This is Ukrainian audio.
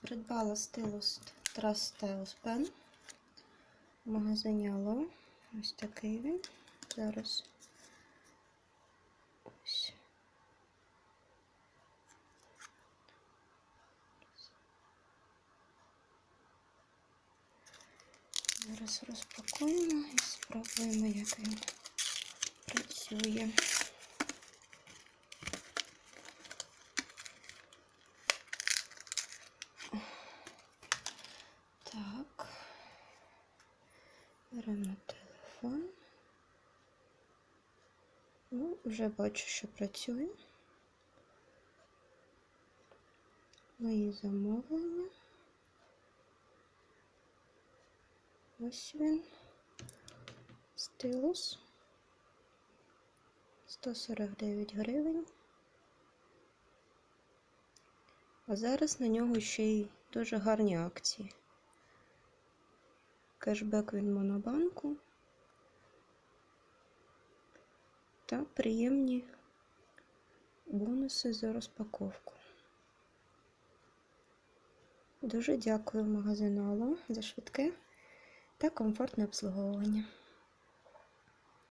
Придбала стилус Trust Styles Pen в магазині Ало. Ось такий він. Зараз. Ось. Зараз розпакуємо і спробуємо, як він працює. Беремо телефон. Ну, вже бачу, що працює. Мої замовлення. Ось він. Стилус. 149 гривень. А зараз на нього ще й дуже гарні акції. Кешбек від Монобанку та приємні бонуси за розпаковку. Дуже дякую магазину Ало за швидке та комфортне обслуговування.